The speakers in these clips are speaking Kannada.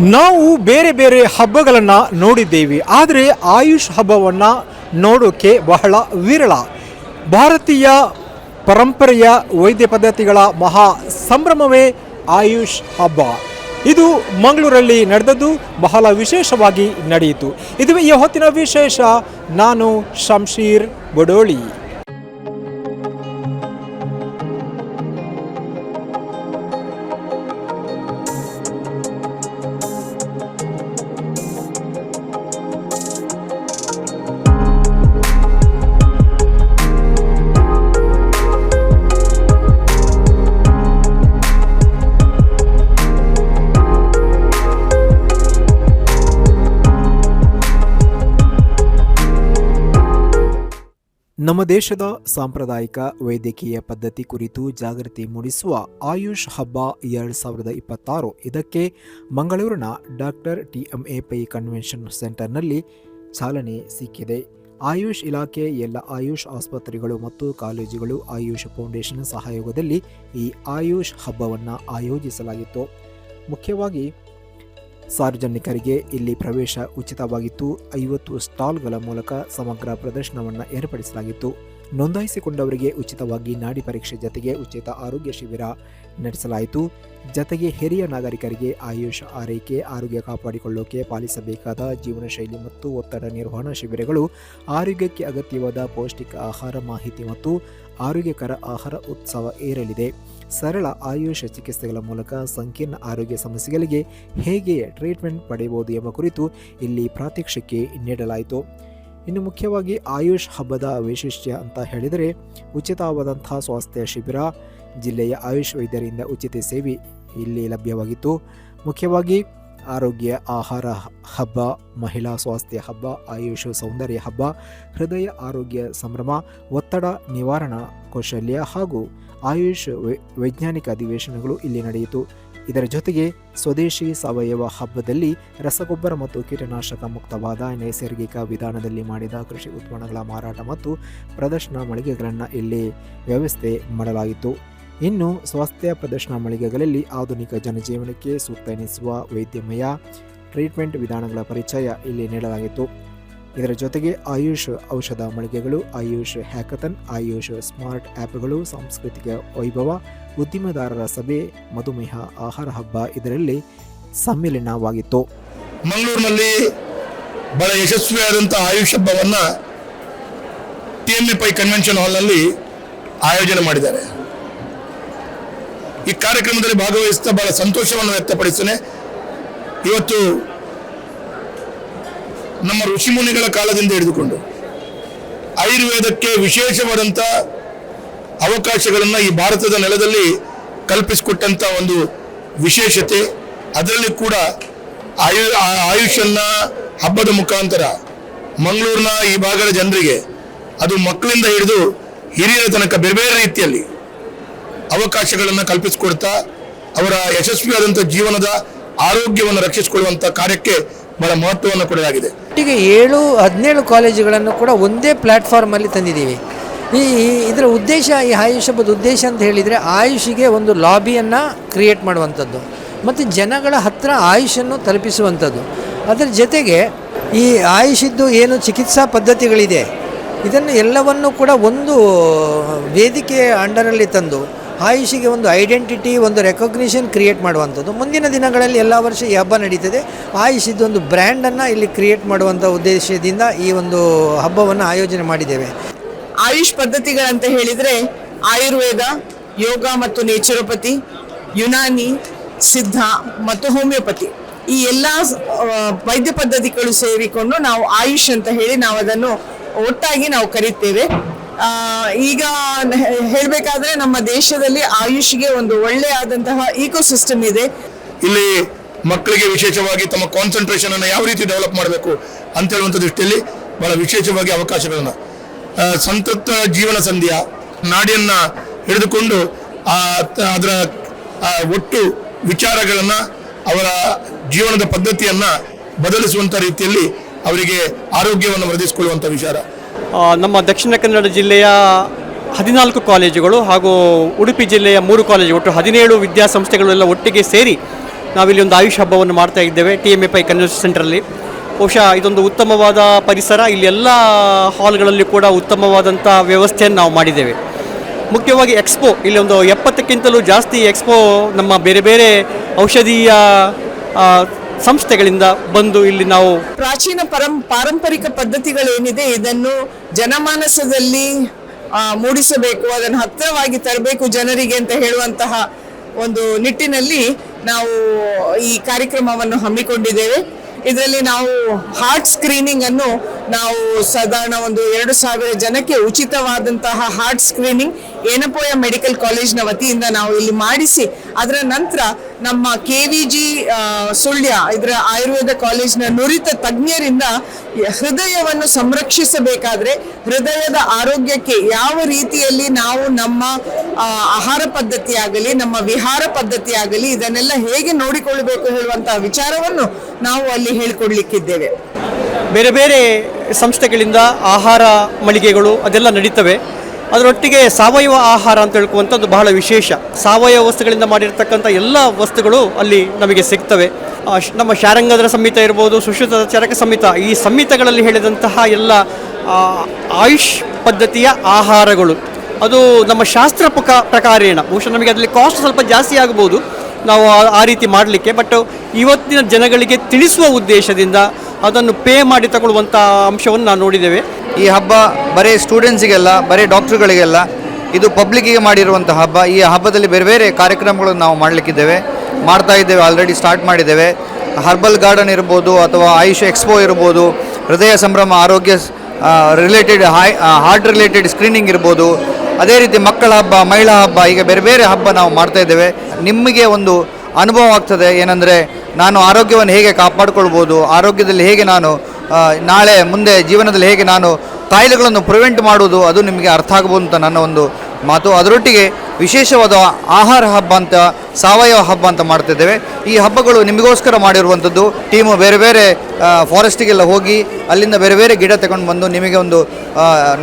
ನಾವು ಬೇರೆ ಬೇರೆ ಹಬ್ಬಗಳನ್ನು ನೋಡಿದ್ದೇವೆ, ಆದರೆ ಆಯುಷ್ ಹಬ್ಬವನ್ನು ನೋಡೋಕ್ಕೆ ಬಹಳ ವಿರಳ. ಭಾರತೀಯ ಪರಂಪರೆಯ ವೈದ್ಯ ಪದ್ಧತಿಗಳ ಮಹಾ ಸಂಭ್ರಮವೇ ಆಯುಷ್ ಹಬ್ಬ. ಇದು ಮಂಗಳೂರಲ್ಲಿ ನಡೆದದ್ದು, ಬಹಳ ವಿಶೇಷವಾಗಿ ನಡೆಯಿತು. ಇದುವೇ ಈ ಹೊತ್ತಿನ ವಿಶೇಷ, ನಾನು ಶಂಶೀರ್ ಬಡೋಳಿ. ನಮ್ಮ ದೇಶದ ಸಾಂಪ್ರದಾಯಿಕ ವೈದ್ಯಕೀಯ ಪದ್ಧತಿ ಕುರಿತು ಜಾಗೃತಿ ಮೂಡಿಸುವ ಆಯುಷ್ ಹಬ್ಬ ಎರಡು ಸಾವಿರದ ಇಪ್ಪತ್ತಾರು. ಇದಕ್ಕೆ ಮಂಗಳೂರಿನ ಡಾಕ್ಟರ್ ಟಿಎಂಎ ಪೈ ಕನ್ವೆನ್ಷನ್ ಸೆಂಟರ್ನಲ್ಲಿ ಚಾಲನೆ ಸಿಕ್ಕಿದೆ. ಆಯುಷ್ ಇಲಾಖೆ, ಎಲ್ಲ ಆಯುಷ್ ಆಸ್ಪತ್ರೆಗಳು ಮತ್ತು ಕಾಲೇಜುಗಳು ಆಯುಷ್ ಫೌಂಡೇಶನ್ ಸಹಯೋಗದಲ್ಲಿ ಈ ಆಯುಷ್ ಹಬ್ಬವನ್ನು ಆಯೋಜಿಸಲಾಗಿತ್ತು. ಮುಖ್ಯವಾಗಿ ಸಾರ್ವಜನಿಕರಿಗೆ ಇಲ್ಲಿ ಪ್ರವೇಶ ಉಚಿತವಾಗಿತ್ತು ಐವತ್ತು ಸ್ಟಾಲ್ಗಳ ಮೂಲಕ ಸಮಗ್ರ ಪ್ರದರ್ಶನವನ್ನು ಏರ್ಪಡಿಸಲಾಗಿತ್ತು. ನೋಂದಾಯಿಸಿಕೊಂಡವರಿಗೆ ಉಚಿತವಾಗಿ ನಾಡಿ ಪರೀಕ್ಷೆ ಜತೆಗೆ ಉಚಿತ ಆರೋಗ್ಯ ಶಿಬಿರ ನಡೆಸಲಾಯಿತು. ಜತೆಗೆ ಹಿರಿಯ ನಾಗರಿಕರಿಗೆ ಆಯುಷ್, ಆರೈಕೆ, ಆರೋಗ್ಯ ಕಾಪಾಡಿಕೊಳ್ಳೋಕೆ ಪಾಲಿಸಬೇಕಾದ ಜೀವನ ಶೈಲಿ ಮತ್ತು ಒತ್ತಡ ನಿರ್ವಹಣಾ ಶಿಬಿರಗಳು, ಆರೋಗ್ಯಕ್ಕೆ ಅಗತ್ಯವಾದ ಪೌಷ್ಟಿಕ ಆಹಾರ ಮಾಹಿತಿ ಮತ್ತು ಆರೋಗ್ಯಕರ ಆಹಾರ ಉತ್ಸವ ಏರಲಿದೆ. ಸರಳ ಆಯುಷ್ ಚಿಕಿತ್ಸೆಗಳ ಮೂಲಕ ಸಂಕೀರ್ಣ ಆರೋಗ್ಯ ಸಮಸ್ಯೆಗಳಿಗೆ ಹೇಗೆ ಟ್ರೀಟ್ಮೆಂಟ್ ಪಡೆಯಬಹುದು ಎಂಬ ಕುರಿತು ಇಲ್ಲಿ ಪ್ರಾತ್ಯಕ್ಷಿಕೆ ನೀಡಲಾಯಿತು. ಇನ್ನು ಮುಖ್ಯವಾಗಿ ಆಯುಷ್ ಹಬ್ಬದ ವೈಶಿಷ್ಟ್ಯ ಅಂತ ಹೇಳಿದರೆ ಉಚಿತವಾದಂಥ ಸ್ವಾಸ್ಥ್ಯ ಶಿಬಿರ, ಜಿಲ್ಲೆಯ ಆಯುಷ್ ವೈದ್ಯರಿಂದ ಉಚಿತ ಸೇವೆ ಇಲ್ಲಿ ಲಭ್ಯವಾಗಿತ್ತು. ಮುಖ್ಯವಾಗಿ ಆರೋಗ್ಯ, ಆಹಾರ ಹಬ್ಬ, ಮಹಿಳಾ ಸ್ವಾಸ್ಥ್ಯ ಹಬ್ಬ, ಆಯುಷ್ ಸೌಂದರ್ಯ ಹಬ್ಬ, ಹೃದಯ ಆರೋಗ್ಯ ಸಂಭ್ರಮ, ಒತ್ತಡ ನಿವಾರಣಾ ಕೌಶಲ್ಯ ಹಾಗೂ ಆಯುಷ್ ವೈಜ್ಞಾನಿಕ ಅಧಿವೇಶನಗಳು ಇಲ್ಲಿ ನಡೆಯಿತು. ಇದರ ಜೊತೆಗೆ ಸ್ವದೇಶಿ ಸಾವಯವ ಹಬ್ಬದಲ್ಲಿ ರಸಗೊಬ್ಬರ ಮತ್ತು ಕೀಟನಾಶಕ ಮುಕ್ತವಾದ, ನೈಸರ್ಗಿಕ ವಿಧಾನದಲ್ಲಿ ಮಾಡಿದ ಕೃಷಿ ಉತ್ಪನ್ನಗಳ ಮಾರಾಟ ಮತ್ತು ಪ್ರದರ್ಶನ ಮಳಿಗೆಗಳನ್ನು ಇಲ್ಲಿ ವ್ಯವಸ್ಥೆ ಮಾಡಲಾಗಿತ್ತು. ಇನ್ನು ಸ್ವಾಸ್ಥ್ಯ ಪ್ರದರ್ಶನ ಮಳಿಗೆಗಳಲ್ಲಿ ಆಧುನಿಕ ಜನಜೀವನಕ್ಕೆ ಸೂಕ್ತ ಎನಿಸುವ ವೈದ್ಯಮಯ, ಟ್ರೀಟ್ಮೆಂಟ್ ವಿಧಾನಗಳ ಪರಿಚಯ ಇಲ್ಲಿ ನೀಡಲಾಗಿತ್ತು. ಇದರ ಜೊತೆಗೆ ಆಯುಷ್ ಔಷಧ ಮಳಿಗೆಗಳು, ಆಯುಷ್ ಹ್ಯಾಕಥನ್, ಆಯುಷ್ ಸ್ಮಾರ್ಟ್ ಆ್ಯಪ್ಗಳು ಸಾಂಸ್ಕೃತಿಕ ವೈಭವ, ಉದ್ದಿಮೆದಾರರ ಸಭೆ, ಮಧುಮೇಹ, ಆಹಾರ ಹಬ್ಬ ಇದರಲ್ಲಿ ಸಮ್ಮಿಲನವಾಗಿತ್ತು. ಮಂಗಳೂರಿನಲ್ಲಿ ಬಹಳ ಯಶಸ್ವಿಯಾದಂಥ ಆಯುಷ್ ಹಬ್ಬವನ್ನು T M F Pai convention ಹಾಲ್ನಲ್ಲಿ ಆಯೋಜನೆ ಮಾಡಿದ್ದಾರೆ. ಈ ಕಾರ್ಯಕ್ರಮದಲ್ಲಿ ಭಾಗವಹಿಸುತ್ತಾ ಬಹಳ ಸಂತೋಷವನ್ನು ವ್ಯಕ್ತಪಡಿಸ್ತೇನೆ. ಇವತ್ತು ನಮ್ಮ ಋಷಿಮುನಿಗಳ ಕಾಲದಿಂದ ಹಿಡಿದುಕೊಂಡು ಆಯುರ್ವೇದಕ್ಕೆ ವಿಶೇಷವಾದಂಥ ಅವಕಾಶಗಳನ್ನು ಈ ಭಾರತದ ನೆಲದಲ್ಲಿ ಕಲ್ಪಿಸಿಕೊಟ್ಟಂಥ ಒಂದು ವಿಶೇಷತೆ. ಅದರಲ್ಲಿ ಕೂಡ ಆಯು ಆಯುಷನ್ನ ಹಬ್ಬದ ಮುಖಾಂತರ ಮಂಗಳೂರಿನ ಈ ಭಾಗದ ಜನರಿಗೆ ಅದು ಮಕ್ಕಳಿಂದ ಹಿಡಿದು ಹಿರಿಯರ ತನಕ ಬೇರೆ ಬೇರೆ ರೀತಿಯಲ್ಲಿ ಅವಕಾಶಗಳನ್ನು ಕಲ್ಪಿಸಿಕೊಡ್ತಾ ಅವರ ಯಶಸ್ವಿಯಾದಂಥ ಜೀವನದ ಆರೋಗ್ಯವನ್ನು ರಕ್ಷಿಸಿಕೊಳ್ಳುವಂಥ ಕಾರ್ಯಕ್ಕೆ ಬಹಳ ಮಹತ್ವವನ್ನು ಕೊಡಲಾಗಿದೆ. ಈಗ ಏಳು, ಹದಿನೇಳು ಕಾಲೇಜುಗಳನ್ನು ಕೂಡ ಒಂದೇ ಪ್ಲ್ಯಾಟ್ಫಾರ್ಮಲ್ಲಿ ತಂದಿದ್ದೀವಿ. ಈ ಇದರ ಉದ್ದೇಶ, ಈ ಆಯುಷ್ ಹಬ್ಬದ ಉದ್ದೇಶ ಅಂತ ಹೇಳಿದರೆ ಆಯುಷಿಗೆ ಒಂದು ಲಾಬಿಯನ್ನು ಕ್ರಿಯೇಟ್ ಮಾಡುವಂಥದ್ದು, ಮತ್ತು ಜನಗಳ ಹತ್ತಿರ ಆಯುಷನ್ನು ತಲುಪಿಸುವಂಥದ್ದು. ಅದರ ಜೊತೆಗೆ ಈ ಆಯುಷಿದ್ದು ಏನು ಚಿಕಿತ್ಸಾ ಪದ್ಧತಿಗಳಿದೆ, ಇದನ್ನು ಎಲ್ಲವನ್ನು ಕೂಡ ಒಂದು ವೇದಿಕೆ ಅಂಡರಲ್ಲಿ ತಂದು ಆಯುಷಿಗೆ ಒಂದು ಐಡೆಂಟಿಟಿ, ಒಂದು ರೆಕಗ್ನಿಷನ್ ಕ್ರಿಯೇಟ್ ಮಾಡುವಂಥದ್ದು. ಮುಂದಿನ ದಿನಗಳಲ್ಲಿ ಎಲ್ಲ ವರ್ಷ ಈ ಹಬ್ಬ ನಡೀತದೆ. ಆಯುಷ್ ಒಂದು ಬ್ರ್ಯಾಂಡನ್ನು ಇಲ್ಲಿ ಕ್ರಿಯೇಟ್ ಮಾಡುವಂಥ ಉದ್ದೇಶದಿಂದ ಈ ಒಂದು ಹಬ್ಬವನ್ನು ಆಯೋಜನೆ ಮಾಡಿದ್ದೇವೆ. ಆಯುಷ್ ಪದ್ಧತಿಗಳಂತ ಹೇಳಿದರೆ ಆಯುರ್ವೇದ, ಯೋಗ ಮತ್ತು ನೇಚುರೋಪತಿ, ಯುನಾನಿ, ಸಿದ್ಧ ಮತ್ತು ಹೋಮಿಯೋಪತಿ. ಈ ಎಲ್ಲ ವೈದ್ಯ ಪದ್ಧತಿಗಳು ಸೇರಿಕೊಂಡು ನಾವು ಆಯುಷ್ ಅಂತ ಹೇಳಿ ನಾವು ಅದನ್ನು ಒಟ್ಟಾಗಿ ನಾವು ಕರೀತೇವೆ. ಈಗ ಹೇಳಬೇಕಾದ್ರೆ ನಮ್ಮ ದೇಶದಲ್ಲಿ ಆಯುಷ್ಗೆ ಒಂದು ಒಳ್ಳೆಯಾದಂತಹ ಇಕೋಸಿಸ್ಟಮ್ ಇದೆ. ಇಲ್ಲಿ ಮಕ್ಕಳಿಗೆ ವಿಶೇಷವಾಗಿ ತಮ್ಮ ಕಾನ್ಸಂಟ್ರೇಷನ್ ಅನ್ನು ಯಾವ ರೀತಿ ಡೆವಲಪ್ ಮಾಡಬೇಕು ಅಂತ ಹೇಳುವಂಥ ದೃಷ್ಟಿಯಲ್ಲಿ ಬಹಳ ವಿಶೇಷವಾಗಿ ಅವಕಾಶಗಳನ್ನು. ಸಂತೃಪ್ತ ಜೀವನ ಸಂಧಿಯ, ನಾಡಿಯನ್ನ ಹಿಡಿದುಕೊಂಡು ಆ ಅದರ ಒಟ್ಟು ವಿಚಾರಗಳನ್ನ ಅವರ ಜೀವನದ ಪದ್ಧತಿಯನ್ನ ಬದಲಿಸುವಂತ ರೀತಿಯಲ್ಲಿ ಅವರಿಗೆ ಆರೋಗ್ಯವನ್ನು ವೃದ್ಧಿಸಿಕೊಳ್ಳುವಂಥ ವಿಚಾರ. ನಮ್ಮ ದಕ್ಷಿಣ ಕನ್ನಡ ಜಿಲ್ಲೆಯ ಹದಿನಾಲ್ಕು ಕಾಲೇಜುಗಳು ಹಾಗೂ ಉಡುಪಿ ಜಿಲ್ಲೆಯ ಮೂರು ಕಾಲೇಜು, ಒಟ್ಟು ಹದಿನೇಳು ವಿದ್ಯಾಸಂಸ್ಥೆಗಳೆಲ್ಲ ಒಟ್ಟಿಗೆ ಸೇರಿ ನಾವಿಲ್ಲಿ ಒಂದು ಆಯುಷ್ ಹಬ್ಬವನ್ನು ಮಾಡ್ತಾ ಇದ್ದೇವೆ T M F I convention ಸೆಂಟ್ರಲ್ಲಿ. ಬಹುಶಃ ಇದೊಂದು ಉತ್ತಮವಾದ ಪರಿಸರ, ಇಲ್ಲಿ ಎಲ್ಲ ಹಾಲ್ಗಳಲ್ಲಿ ಕೂಡ ಉತ್ತಮವಾದಂಥ ವ್ಯವಸ್ಥೆಯನ್ನು ನಾವು ಮಾಡಿದ್ದೇವೆ. ಮುಖ್ಯವಾಗಿ ಎಕ್ಸ್ಪೋ, ಇಲ್ಲಿ ಒಂದು ಎಪ್ಪತ್ತಕ್ಕಿಂತಲೂ ಜಾಸ್ತಿ ಎಕ್ಸ್ಪೋ ನಮ್ಮ ಬೇರೆ ಬೇರೆ ಔಷಧೀಯ ಸಂಸ್ಥೆಗಳಿಂದ ಬಂದು ಇಲ್ಲಿ ನಾವು ಪ್ರಾಚೀನ ಪರಂ, ಪಾರಂಪರಿಕ ಪದ್ಧತಿಗಳೇನಿದೆ, ಇದನ್ನು ಜನಮಾನಸದಲ್ಲಿ ಮೂಡಿಸಬೇಕು, ಅದನ್ನು ಹತ್ತಿರವಾಗಿ ತರಬೇಕು ಜನರಿಗೆ ಅಂತ ಹೇಳುವಂತಹ ಒಂದು ನಿಟ್ಟಿನಲ್ಲಿ ನಾವು ಈ ಕಾರ್ಯಕ್ರಮವನ್ನು ಹಮ್ಮಿಕೊಂಡಿದ್ದೇವೆ. ಇದರಲ್ಲಿ ನಾವು ಹಾರ್ಟ್ ಸ್ಕ್ರೀನಿಂಗ್ ಅನ್ನು ನಾವು ಸಾಧಾರಣ ಒಂದು ಎರಡು ಸಾವಿರ ಜನಕ್ಕೆ ಉಚಿತವಾದಂತಹ ಹಾರ್ಟ್ ಸ್ಕ್ರೀನಿಂಗ್ ಏನಪೋಯ ಮೆಡಿಕಲ್ ಕಾಲೇಜ್ನ ವತಿಯಿಂದ ನಾವು ಇಲ್ಲಿ ಮಾಡಿಸಿ, ಅದರ ನಂತರ ನಮ್ಮ ಕೆ ವಿ ಜಿ ಸುಳ್ಯ, ಇದರ ಆಯುರ್ವೇದ ಕಾಲೇಜ್ನ ನುರಿತ ತಜ್ಞರಿಂದ ಹೃದಯವನ್ನು ಸಂರಕ್ಷಿಸಬೇಕಾದ್ರೆ ಹೃದಯದ ಆರೋಗ್ಯಕ್ಕೆ ಯಾವ ರೀತಿಯಲ್ಲಿ ನಾವು ನಮ್ಮ ಆಹಾರ ಪದ್ಧತಿಯಾಗಲಿ, ನಮ್ಮ ವಿಹಾರ ಪದ್ಧತಿಯಾಗಲಿ, ಇದನ್ನೆಲ್ಲ ಹೇಗೆ ನೋಡಿಕೊಳ್ಳಬೇಕು ಹೇಳುವಂತಹ ವಿಚಾರವನ್ನು ನಾವು ಅಲ್ಲಿ ಹೇಳಿಕೊಡ್ಲಿಕ್ಕಿದ್ದೇವೆ. ಬೇರೆ ಬೇರೆ ಸಂಸ್ಥೆಗಳಿಂದ ಆಹಾರ ಮಳಿಗೆಗಳು ಅದೆಲ್ಲ ನಡೀತವೆ. ಅದರೊಟ್ಟಿಗೆ ಸಾವಯವ ಆಹಾರ ಅಂತ ಹೇಳ್ಕುವಂಥದ್ದು ಬಹಳ ವಿಶೇಷ. ಸಾವಯವ ವಸ್ತುಗಳಿಂದ ಮಾಡಿರ್ತಕ್ಕಂಥ ಎಲ್ಲ ವಸ್ತುಗಳು ಅಲ್ಲಿ ನಮಗೆ ಸಿಗ್ತವೆ. ನಮ್ಮ ಶಾರಂಗದರ ಸಂಹಿತ ಇರ್ಬೋದು, ಸುಶ್ರುತ ಚರಕ ಸಂಹಿತ ಈ ಸಂಹಿತಗಳಲ್ಲಿ ಹೇಳಿದಂತಹ ಎಲ್ಲ ಆಯುಷ್ ಪದ್ಧತಿಯ ಆಹಾರಗಳು. ಅದು ನಮ್ಮ ಶಾಸ್ತ್ರ ಪ್ರಕ, ಪ್ರಕಾರೇಣ. ಬಹುಶಃ ನಮಗೆ ಅದರಲ್ಲಿ ಕಾಸ್ಟ್ ಸ್ವಲ್ಪ ಜಾಸ್ತಿ ಆಗ್ಬೋದು. ನಾವು ಆ ರೀತಿ ಮಾಡಲಿಕ್ಕೆ ಬಟ್ ಇವತ್ತಿನ ಜನಗಳಿಗೆ ತಿಳಿಸುವ ಉದ್ದೇಶದಿಂದ ಅದನ್ನು ಪೇ ಮಾಡಿ ತಗೊಳ್ಳುವಂಥ ಅಂಶವನ್ನು ನಾವು ನೋಡಿದ್ದೇವೆ. ಈ ಹಬ್ಬ ಬರೀ ಸ್ಟೂಡೆಂಟ್ಸಿಗೆಲ್ಲ ಬರೀ ಡಾಕ್ಟ್ರುಗಳಿಗೆಲ್ಲ ಇದು ಪಬ್ಲಿಕ್ಕಿಗೆ ಮಾಡಿರುವಂಥ ಹಬ್ಬ. ಈ ಹಬ್ಬದಲ್ಲಿ ಬೇರೆ ಬೇರೆ ಕಾರ್ಯಕ್ರಮಗಳನ್ನು ನಾವು ಮಾಡಲಿಕ್ಕಿದ್ದೇವೆ. ಮಾಡ್ತಾ ಇದ್ದೇವೆ ಆಲ್ರೆಡಿ ಸ್ಟಾರ್ಟ್ ಮಾಡಿದ್ದೇವೆ. ಹರ್ಬಲ್ ಗಾರ್ಡನ್ ಇರ್ಬೋದು ಅಥವಾ ಆಯುಷ್ ಎಕ್ಸ್ಪೋ ಇರ್ಬೋದು, ಹೃದಯ ಸಂಭ್ರಮ, ಆರೋಗ್ಯ related high heart related screening ಇರ್ಬೋದು. ಅದೇ ರೀತಿ ಮಕ್ಕಳ ಹಬ್ಬ, ಮಹಿಳಾ ಹಬ್ಬ ಈಗ ಬೇರೆ ಬೇರೆ ಹಬ್ಬ ನಾವು ಮಾಡ್ತಾ ಇದ್ದೇವೆ. ನಿಮಗೆ ಒಂದು ಅನುಭವ ಆಗ್ತದೆ, ಏನಂದರೆ ನಾನು ಆರೋಗ್ಯವನ್ನು ಹೇಗೆ ಕಾಪಾಡಿಕೊಳ್ಬೋದು, ಆರೋಗ್ಯದಲ್ಲಿ ಹೇಗೆ ನಾನು ನಾಳೆ ಮುಂದೆ ಜೀವನದಲ್ಲಿ ಹೇಗೆ ನಾನು ಕಾಯಿಲೆಗಳನ್ನು ಪ್ರಿವೆಂಟ್ ಮಾಡುವುದು, ಅದು ನಿಮಗೆ ಅರ್ಥ ಆಗ್ಬೋದು ಅಂತ ನನ್ನ ಒಂದು ಮಾತು. ಅದರೊಟ್ಟಿಗೆ ವಿಶೇಷವಾದ ಆಹಾರ ಹಬ್ಬ ಅಂತ, ಸಾವಯವ ಹಬ್ಬ ಅಂತ ಮಾಡ್ತಿದ್ದೇವೆ. ಈ ಹಬ್ಬಗಳು ನಿಮಗೋಸ್ಕರ ಮಾಡಿರುವಂಥದ್ದು. ಟೀಮು ಬೇರೆ ಬೇರೆ ಫಾರೆಸ್ಟಿಗೆಲ್ಲ ಹೋಗಿ ಅಲ್ಲಿಂದ ಬೇರೆ ಬೇರೆ ಗಿಡ ತಗೊಂಡು ಬಂದು ನಿಮಗೆ ಒಂದು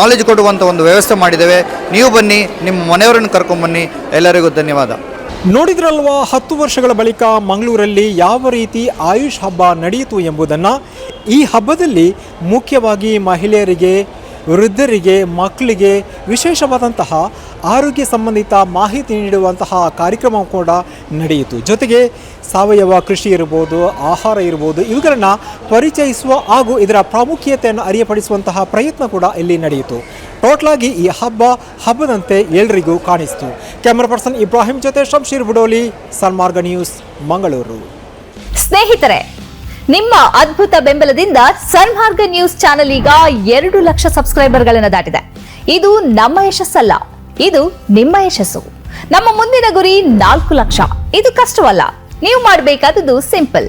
ನಾಲೆಜ್ ಕೊಡುವಂಥ ಒಂದು ವ್ಯವಸ್ಥೆ ಮಾಡಿದ್ದೇವೆ. ನೀವು ಬನ್ನಿ, ನಿಮ್ಮ ಮನೆಯವರನ್ನು ಕರ್ಕೊಂಬನ್ನಿ ಎಲ್ಲರಿಗೂ ಧನ್ಯವಾದ. ನೋಡಿದ್ರಲ್ವಾ ಹತ್ತು ವರ್ಷಗಳ ಬಳಿಕ ಮಂಗಳೂರಲ್ಲಿ ಯಾವ ರೀತಿ ಆಯುಷ್ ಹಬ್ಬ ನಡೆಯಿತು ಎಂಬುದನ್ನು? ಈ ಹಬ್ಬದಲ್ಲಿ ಮುಖ್ಯವಾಗಿ ಮಹಿಳೆಯರಿಗೆ, ವೃದ್ಧರಿಗೆ, ಮಕ್ಕಳಿಗೆ ವಿಶೇಷವಾದಂತಹ ಆರೋಗ್ಯ ಸಂಬಂಧಿತ ಮಾಹಿತಿ ನೀಡುವಂತಹ ಕಾರ್ಯಕ್ರಮ ಕೂಡ ನಡೆಯಿತು. ಜೊತೆಗೆ ಸಾವಯವ ಕೃಷಿ ಇರ್ಬೋದು, ಆಹಾರ ಇರ್ಬೋದು, ಇವುಗಳನ್ನು ಪರಿಚಯಿಸುವ ಹಾಗೂ ಇದರ ಪ್ರಾಮುಖ್ಯತೆಯನ್ನು ಅರಿಯಪಡಿಸುವಂತಹ ಪ್ರಯತ್ನ ಕೂಡ ಇಲ್ಲಿ ನಡೆಯಿತು. ಟೋಟ್ಲಾಗಿ ಈ ಹಬ್ಬ ಹಬ್ಬದಂತೆ ಎಲ್ರಿಗೂ ಕಾಣಿಸ್ತು. ಕ್ಯಾಮರಾ ಪರ್ಸನ್ ಇಬ್ರಾಹಿಂ ಜೊತೆ ಶಂಶೀರ್ ಬುಡೋಲಿ, ಸನ್ಮಾರ್ಗ ನ್ಯೂಸ್, ಮಂಗಳೂರು. ಸ್ನೇಹಿತರೆ, ನಿಮ್ಮ ಅದ್ಭುತ ಬೆಂಬಲದಿಂದ ಸನ್ಮಾರ್ಗ ನ್ಯೂಸ್ ಚಾನೆಲ್ ಈಗ ಎರಡು ಲಕ್ಷ ಸಬ್ಸ್ಕ್ರೈಬರ್ಗಳನ್ನು ದಾಟಿದೆ. ಇದು ನಮ್ಮ ಯಶಸ್ಸಲ್ಲ, ಇದು ನಿಮ್ಮ ಯಶಸ್ಸು. ನಮ್ಮ ಮುಂದಿನ ಗುರಿ ನಾಲ್ಕು ಲಕ್ಷ. ಇದು ಕಷ್ಟವಲ್ಲ, ನೀವು ಮಾಡಬೇಕಾದದ್ದು ಸಿಂಪಲ್.